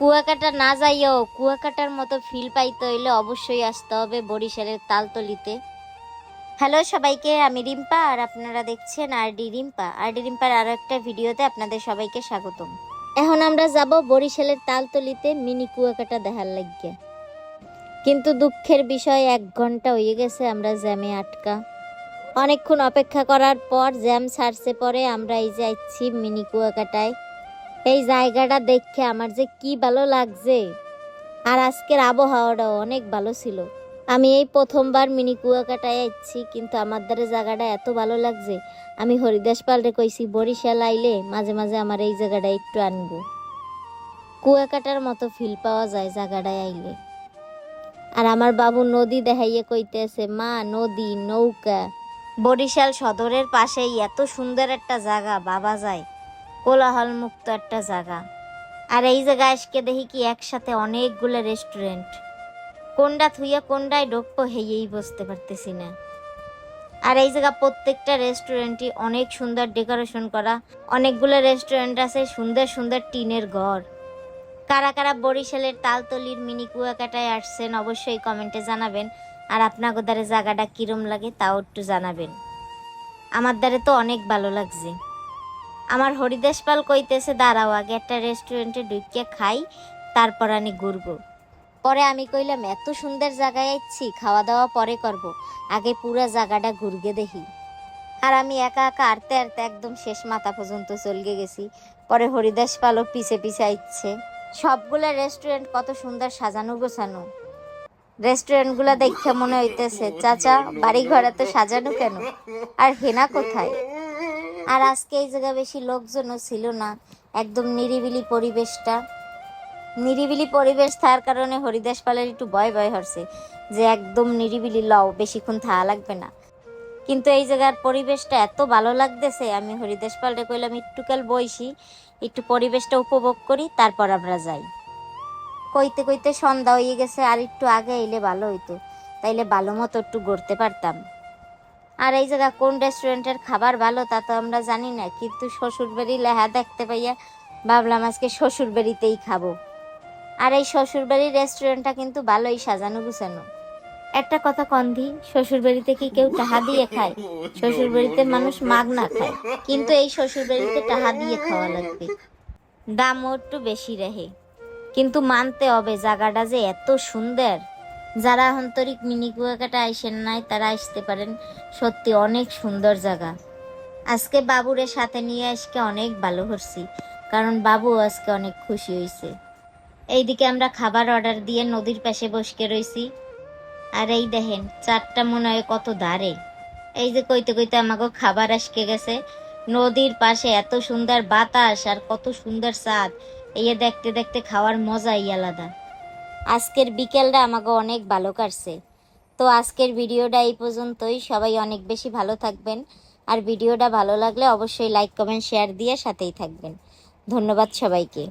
কুয়াকাটা না যাইও কুয়াকাটার মতো ফিল পাইতে হইলে অবশ্যই আসতে হবে বরিশালের তালতলিতে। হ্যালো সবাইকে, আমি রিম্পা আর আপনারা দেখছেন R D Rimpa. R D রিম্পার আরও একটা ভিডিওতে আপনাদের সবাইকে স্বাগতম। এখন আমরা যাব বরিশালের তালতলিতে মিনি কুয়াকাটা দেখার লাগিয়ে কিন্তু দুঃখের বিষয়, এক ঘণ্টা হয়ে গেছে আমরা জ্যামে আটকা। অনেকক্ষণ অপেক্ষা করার পর জ্যাম ছাড়ছে পরে আমরা এই যাচ্ছি মিনি কুয়াকাটায়। এই জায়গাটা দেখে আমার যে কি ভালো লাগছে। আর আজকের আবহাওয়াটাও অনেক ভালো ছিল। আমি এই প্রথমবার মিনি কুয়াকাটায় যাচ্ছি কিন্তু আমার দ্বারা জায়গাটা এত ভালো লাগছে। আমি হরিদাস পালরে কইছি, বরিশাল আইলে মাঝে মাঝে আমার এই জায়গাটা একটু আনব। কুয়াকাটার মতো ফিল পাওয়া যায় জায়গাটায় আইলে। আর আমার বাবু নদী দেখাইয়ে কইতেছে, মা, নদী, নৌকা। বরিশাল সদরের পাশেই এত সুন্দর একটা জায়গা, বাবা যায়। কোলাহল মুক্ত একটা জায়গা আর এই জায়গায় আজকে দেখি কি একসাথে অনেকগুলো রেস্টুরেন্ট কোনটা থুইয়া কোনটায় ঢুকবো হেয়েই বসতে পারতেছি না। আর এই জায়গা প্রত্যেকটা রেস্টুরেন্টই অনেক সুন্দর ডেকোরেশন করা। অনেকগুলো রেস্টুরেন্ট আছে সুন্দর সুন্দর টিনের ঘর। কারা কারা বরিশালের তালতলির মিনি কুয়াকাটায় আসছেন অবশ্যই কমেন্টে জানাবেন। আর আপনার দ্বারে জায়গাটা কীরম লাগে তাও একটু জানাবেন। আমার দ্বারে তো অনেক ভালো লাগছে। আমার হরিদাস পাল কইতেছে, দাঁড়াও আগে একটা রেস্টুরেন্টে ঢুকিয়ে খাই, তারপর আমি ঘুরবো। পরে আমি কইলাম, এত সুন্দর জায়গায় যাচ্ছি খাওয়া দাওয়া পরে করব। আগে পুরো জায়গাটা ঘুরগে দেখি। আর আমি একা একা আরতে আরতে একদম শেষ মাথা পর্যন্ত চলগে গেছি। পরে হরিদাস পালও পিছে পিছে আইচ্ছে। সবগুলা রেস্টুরেন্ট কত সুন্দর সাজানো গোছানো। রেস্টুরেন্টগুলো দেখে মনে হইতেছে, চাচা বাড়ি ঘরে তো সাজানো কেন? আর হেনা কোথায়? আর আজকে এই জায়গা বেশি লোকজনও ছিল না। একদম নিরিবিলি পরিবেশটা। নিরিবিলি পরিবেশ থাকার কারণে হরিদাস পালের একটু ভয় ভয় হচ্ছে যে একদম নিরিবিলি, লও, বেশিক্ষণ থাকা লাগবে না। কিন্তু এই জায়গার পরিবেশটা এত ভালো লাগতেছে, আমি হরিদাস পালটা কইলাম, একটু কাল বইসি, একটু পরিবেশটা উপভোগ করি, তারপর আমরা যাই। কইতে কইতে সন্ধ্যা হয়ে গেছে, আর একটু আগে এলে ভালো হইতো। তাইলে ভালো মতো একটু ঘুরতে পারতাম। আর এই জায়গা কোন রেস্টুরেন্টের খাবার ভালো তা তো আমরা জানি না, কিন্তু শ্বশুরবাড়ি লেহা দেখতে পাইয়া ভাবলাম আজকে শ্বশুরবাড়িতেই খাব। আর এই শ্বশুরবাড়ির রেস্টুরেন্টটা কিন্তু ভালোই সাজানো গুছানো। একটা কথা কন্ধি শ্বশুরবাড়িতে কি কেউ টাহা দিয়ে খায়? শ্বশুরবাড়িতে মানুষ মাগ না খায়, কিন্তু এই শ্বশুরবাড়িতে টাহা দিয়ে খাওয়া লাগবে। দামও একটু বেশি রাহে, কিন্তু মানতে হবে জায়গাটা যে এত সুন্দর। যারা আন্তরিক মিনি কুয়াকাটা আইসেন নাই, তারা আসতে পারেন। সত্যি অনেক সুন্দর জায়গা। আজকে বাবুরে সাথে নিয়ে আজকে অনেক ভালো করছি, কারণ বাবু আজকে অনেক খুশি হয়েছে এইদিকে আমরা খাবার অর্ডার দিয়ে নদীর পাশে বসকে রইছি। আর এই দেখেন, চারটা মনে হয় কত দাঁড়ে এই যে কইতে কইতে আমাকে খাবার আসকে গেছে। নদীর পাশে এত সুন্দর বাতাস আর কত সুন্দর স্বাদ। এই দেখতে দেখতে খাওয়ার মজাই আলাদা। আজকের বিকেলটা আমাকে অনেক ভালো কাটছে। তো আজকের ভিডিওটা এই পর্যন্তই। সবাই অনেক বেশি ভালো থাকবেন। আর ভিডিওটা ভালো লাগলে অবশ্যই লাইক কমেন্ট শেয়ার দিয়ে সাথেই থাকবেন। ধন্যবাদ সবাইকে।